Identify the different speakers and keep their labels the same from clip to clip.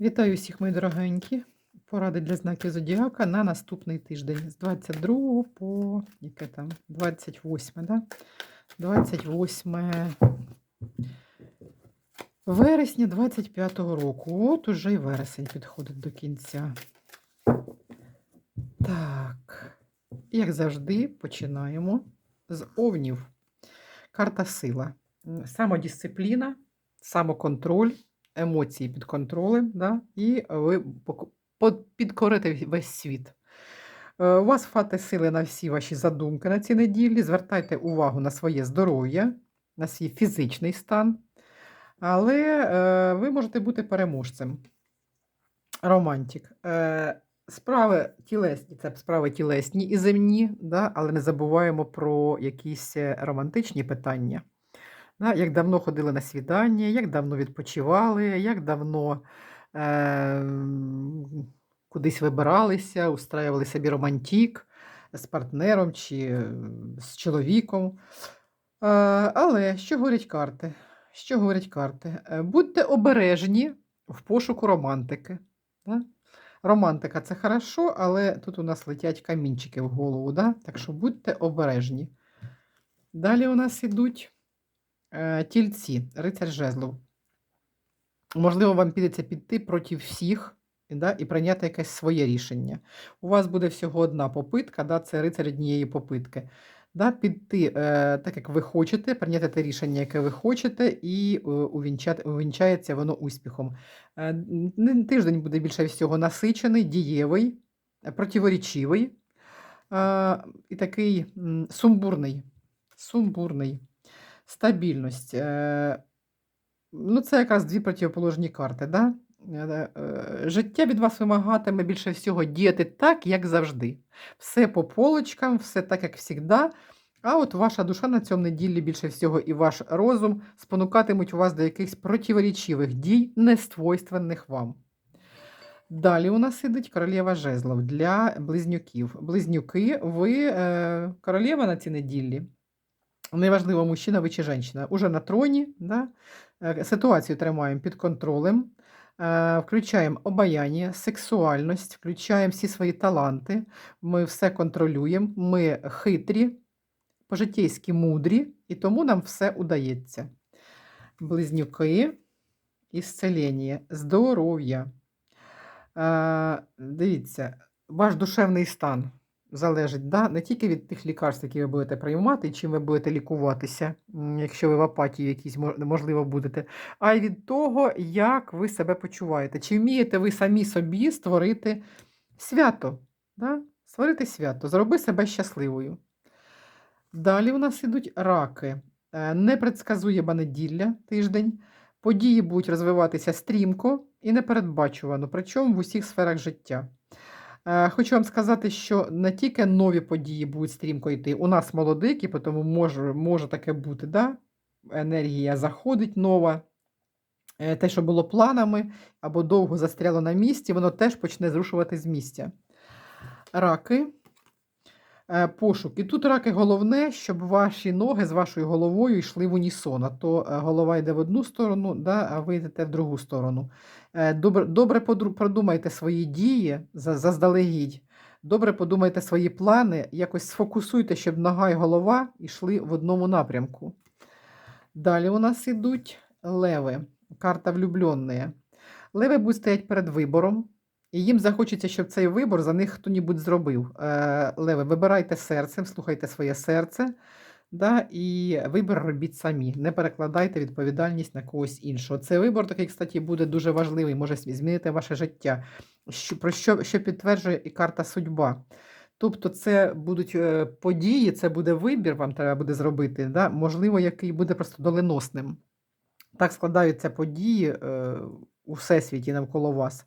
Speaker 1: Вітаю всіх, мої дорогенькі. Поради для знаків Зодіака на наступний тиждень з 22 по яке там 28, да? 28 вересня 25-го року. От уже і вересень підходить до кінця. Так, як завжди, починаємо з овнів. Карта сила. Самодисципліна, самоконтроль, емоції під контролем, да? і ви підкорите весь світ. Е, У вас хватить сили на всі ваші задумки на цій неділі. Звертайте увагу на своє здоров'я, на свій фізичний стан. Але е, ви можете бути переможцем. Романтик. Е, справи тілесні, це справи тілесні і земні, да? але не забуваємо про якісь романтичні питання. Як давно ходили на свідання, як давно відпочивали, як давно е, кудись вибиралися, устраювали собі романтик з партнером чи е, з чоловіком. Е, але що говорять карти? Що говорять карти? Е, Будьте обережні в пошуку романтики. Да? Романтика це хорошо, але тут у нас летять камінчики в голову, да? так що будьте обережні. Далі у нас ідуть тільці, рицар жезлов. Можливо, вам підеться піти проти всіх да, і прийняти якесь своє рішення. У вас буде всього одна попитка, да, це рицар однієї попитки. Да, піти е, так, як ви хочете, прийняти те рішення, яке ви хочете, і е, увінчається воно успіхом. Е, тиждень буде більше всього насичений, дієвий, е, противоречивий е, і такий сумбурний. Сумбурний. Стабільність. Е, Ну, це якраз дві противоположні карти. Да? Е, е, Життя від вас вимагатиме більше всього діяти так, як завжди. Все по полочкам, все так, як завжди. А от ваша душа на цьому неділі більше всього і ваш розум спонукатимуть вас до якихось противоречивих дій, не свойственних вам. Далі у нас сидить королева жезлов для близнюків. Близнюки, ви королева на цій неділі. Неважливо, мужчина ви чи жінка. Уже на троні, да? Е, ситуацію тримаємо під контролем, е, включаємо обаяння, сексуальність, включаємо всі свої таланти, ми все контролюємо, ми хитрі, по-житейськи мудрі, і тому нам все удається. Близнюки, ісцелення, здоров'я. Е, Дивіться, ваш душевний стан залежить да, не тільки від тих лікарств, які ви будете приймати, чим ви будете лікуватися, якщо ви в апатії якійсь мож- можливо будете, а й від того, як ви себе почуваєте. Чи вмієте ви самі собі створити свято? Да? Створити свято, зроби себе щасливою. Далі у нас ідуть раки. Е, Непредсказуєма неділя, тиждень. Події будуть розвиватися стрімко і непередбачувано, причому в усіх сферах життя. Е, Хочу вам сказати, що не тільки нові події будуть стрімко йти. У нас молодики, тому може, може таке бути, да? енергія заходить нова. Е, Те, що було планами або довго застряло на місці, воно теж почне зрушувати з місця. Раки. Е, Пошук. І тут раки головне, щоб ваші ноги з вашою головою йшли в унісон. А то е, голова йде в одну сторону, да, а ви йдете в другу сторону. Е, Добре, добре продумайте свої дії заздалегідь. Добре подумайте свої плани, якось сфокусуйте, щоб нога і голова йшли в одному напрямку. Далі у нас ідуть леви. Карта влюблені. Леви стояти перед вибором, і їм захочеться, щоб цей вибор за них хто-небудь зробив. Е, Леви, вибирайте серцем, слухайте своє серце, да, і вибір робіть самі. Не перекладайте відповідальність на когось іншого. Цей вибор такий, кстати, буде дуже важливий, може змінити ваше життя, що, про що, що підтверджує і карта судьба. Тобто, це будуть е, події, це буде вибір, вам треба буде зробити, да? можливо, який буде просто доленосним. Так складаються події е, у всесвіті навколо вас,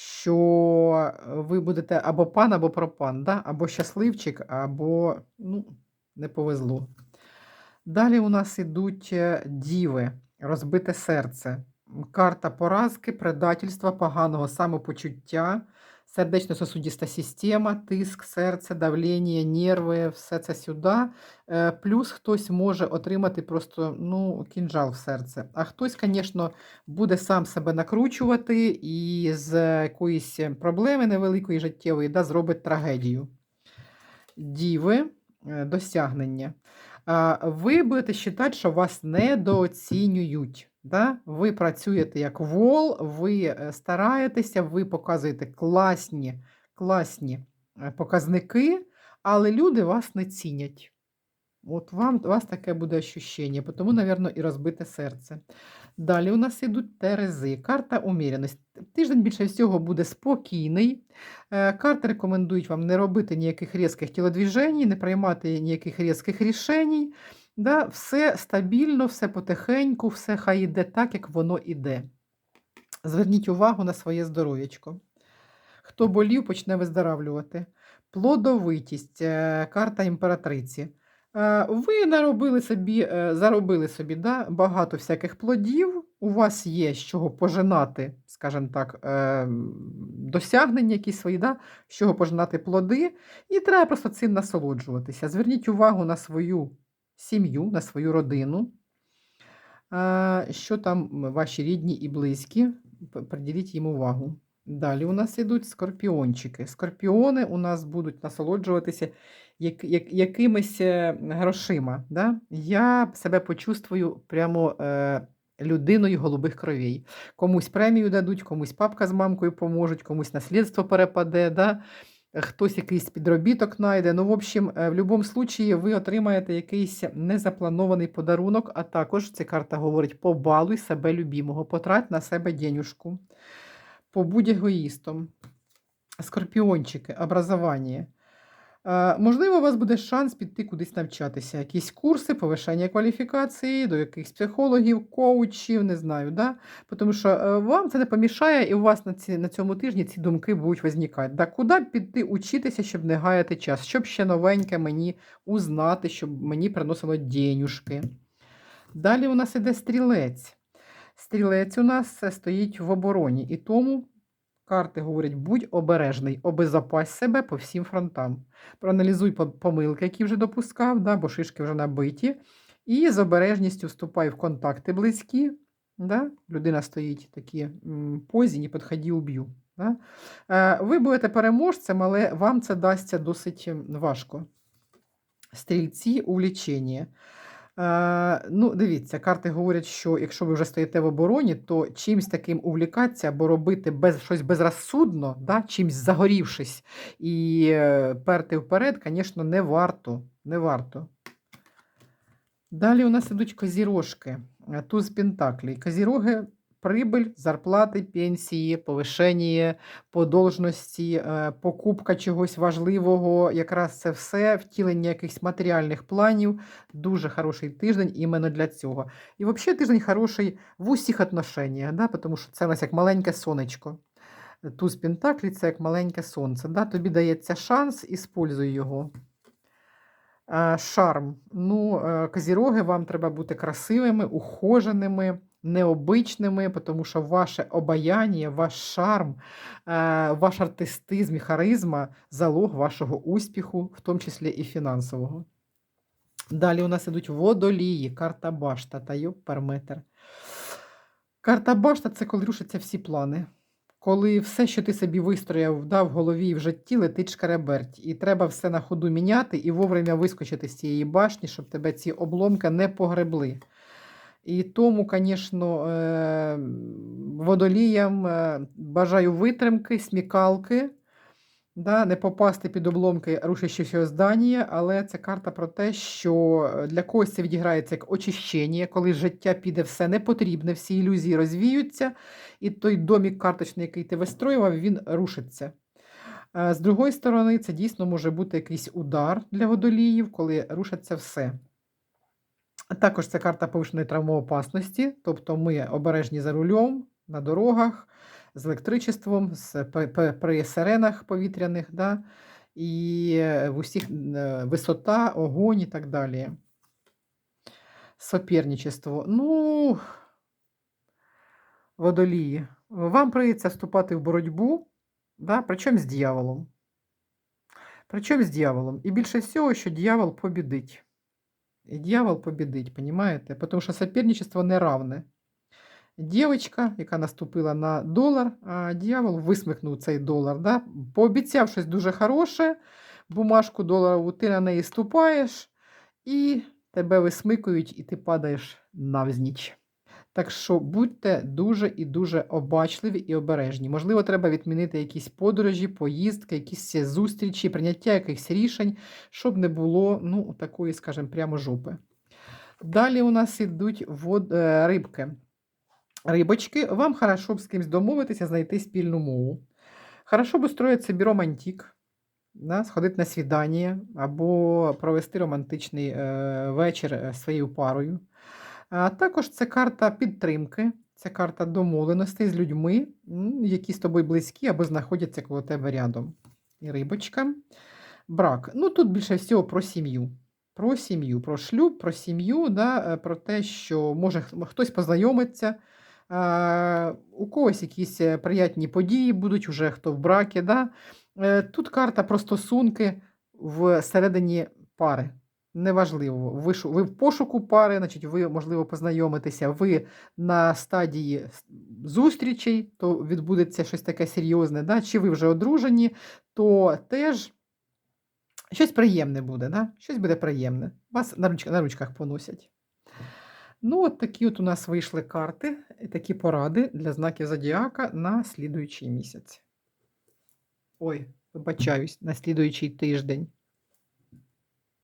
Speaker 1: що ви будете або пан, або пропан, да? або щасливчик, або ну, не повезло. Далі у нас ідуть е, діви, розбите серце. карта поразки, предательства, поганого самопочуття, сердечно-сосудиста система, тиск, серце, давлення, нерви, все це сюди. Е, Плюс хтось може отримати просто ну, кінжал в серце. А хтось, звісно, буде сам себе накручувати і з якоїсь проблеми невеликої життєвої да, зробить трагедію. Діви, е, досягнення. Ви будете вважати, що вас недооцінюють. Да? Ви працюєте як вол, ви е, стараєтеся, ви показуєте класні, класні е, показники, але люди вас не цінять. От вам, у вас таке буде ощущення, тому, мабуть, і розбите серце. Далі у нас йдуть терези. Карта уміреності. Тиждень більше всього буде спокійний. Е, Карти рекомендують вам не робити ніяких різких тілодвіжень, не приймати ніяких різких рішень. Да? Все стабільно, все потихеньку, все хай йде так, як воно йде. Зверніть увагу на своє здоров'ячко. Хто болів, почне виздоравлювати. Плодовитість, е, карта імператриці. Е, Ви наробили собі, е, заробили собі да, багато всяких плодів. У вас є з чого пожинати, скажімо так, досягнення якісь свої, да, з чого пожинати плоди, і треба просто цим насолоджуватися. Зверніть увагу на свою сім'ю, на свою родину, що там ваші рідні і близькі, приділіть їм увагу. Далі у нас йдуть скорпіончики. Скорпіони у нас будуть насолоджуватися як, як, якимись е, грошима. Да? Я себе почувствую прямо е, людиною голубих кровей. Комусь премію дадуть, комусь папка з мамкою поможуть, комусь наслідство перепаде. Да? Хтось якийсь підробіток знайде. Ну, в общем, е, в будь-якому випадку ви отримаєте якийсь незапланований подарунок, а також ця карта говорить: побалуй себе любимого, потрать на себе денюжку. Побудь егоїстом. Скорпіончики, образування. Можливо, у вас буде шанс піти кудись навчатися. Якісь курси, повишення кваліфікації, до якихось психологів, коучів, не знаю. Да? Тому що е, вам це не помішає, і у вас на, ці, на цьому тижні ці думки будуть визникати. Да? Куди піти учитися, щоб не гаяти час, щоб ще новеньке мені узнати, щоб мені приносило денюжки. Далі у нас іде стрілець. Стрілець у нас е, стоїть в обороні, і тому карти говорять: будь обережний, обезопась себе по всім фронтам. Проаналізуй помилки, які вже допускав, да, бо шишки вже набиті. І з обережністю вступай в контакти близькі. Да? Людина стоїть м, позі, не підходи, уб'ю. Да? Е, Ви будете переможцем, але вам це дасться досить важко. Стрільці увлічення. Е, ну, дивіться, карти говорять, що якщо ви вже стоїте в обороні, то чимсь таким увлікатися або робити без, щось безрозсудно, да, чимсь загорівшись і е, перти вперед, звісно, не варто. Не варто. Далі у нас ідуть козірожки. Е, Туз пентаклі. Козіроги прибыль, зарплати, пенсії, повишення по должності, е, покупка чогось важливого, якраз це все, втілення якихось матеріальних планів. Дуже хороший тиждень іменно для цього. І взагалі тиждень хороший в усіх отношеннях, да? тому що це у нас як маленьке сонечко. Туз Пентаклі це як маленьке сонце. Да? Тобі дається шанс, іспользуй його. Е, Шарм. Ну, е, козіроги, вам треба бути красивими, ухоженими, необичними, тому що ваше обаяння, ваш шарм, е, ваш артистизм і харизма залог вашого успіху, в тому числі і фінансового. Далі у нас ідуть водолії, карта башта та перметр. Карта башта це коли рушаться всі плани. Коли все, що ти собі вистроїв да, в голові і в житті, летить шкереберть. І треба все на ходу міняти і вовремя вискочити з цієї башні, щоб тебе ці обломки не погребли. І тому, звісно, е, водоліям е, бажаю витримки, смікалки, да, не попасти під обломки рушащого здання, але це карта про те, що для когось це відіграється як очищення, коли життя піде все непотрібне, всі ілюзії розвіються, і той домік карточний, який ти вистроював, він рушиться. Е, З другої сторони, це дійсно може бути якийсь удар для водоліїв, коли рушиться все. Також це карта повищеної травмоопасності, тобто ми обережні за рулем, на дорогах, з електричеством, з, при сиренах повітряних, да? і е, в усіх е, висота, огонь і так далі. Соперничество. Ну, водолії, вам прийдеться вступати в боротьбу, да, причому з дьяволом. Причому з дьяволом. І більше всього, що дьявол побідить. І дьявол побідить, понимаєте? Тому що соперничество неравне. Дівчинка, яка наступила на долар, а дьявол висмикнув цей долар. Да? Пообіцяв щось дуже хороше, бумажку доларову, ти на неї ступаєш, і тебе висмикують, і ти падаєш навзніч. Так що будьте дуже і дуже обачливі і обережні. Можливо, треба відмінити якісь подорожі, поїздки, якісь зустрічі, прийняття якихось рішень, щоб не було ну, такої, скажімо, прямо жопи. Далі у нас йдуть вод... е, рибки. Рибочки, вам хорошо б з кимось домовитися, знайти спільну мову. Хорошо б устроїти собі романтик, да, сходити на свідання або провести романтичний е, вечір е, своєю парою. Також це карта підтримки, це карта домовленостей з людьми, які з тобою близькі або знаходяться коло тебе рядом. І рибочка. Брак. Ну тут більше всього про сім'ю. Про сім'ю, про шлюб, про сім'ю, да, е, про те, що може хтось познайомиться, у когось якісь е, приятні події будуть, уже хто в бракі. Да. Е, Тут карта про стосунки всередині пари. Неважливо, ви, ви в пошуку пари, значить, ви, можливо, познайомитеся, ви на стадії зустрічей, то відбудеться щось таке серйозне, да? чи ви вже одружені, то теж щось приємне буде, да? щось буде приємне. Вас на, руч... на ручках поносять. Ну, от такі от у нас вийшли карти, такі поради для знаків Зодіака на слідуючий місяць. Ой, вибачаюсь, на слідуючий тиждень.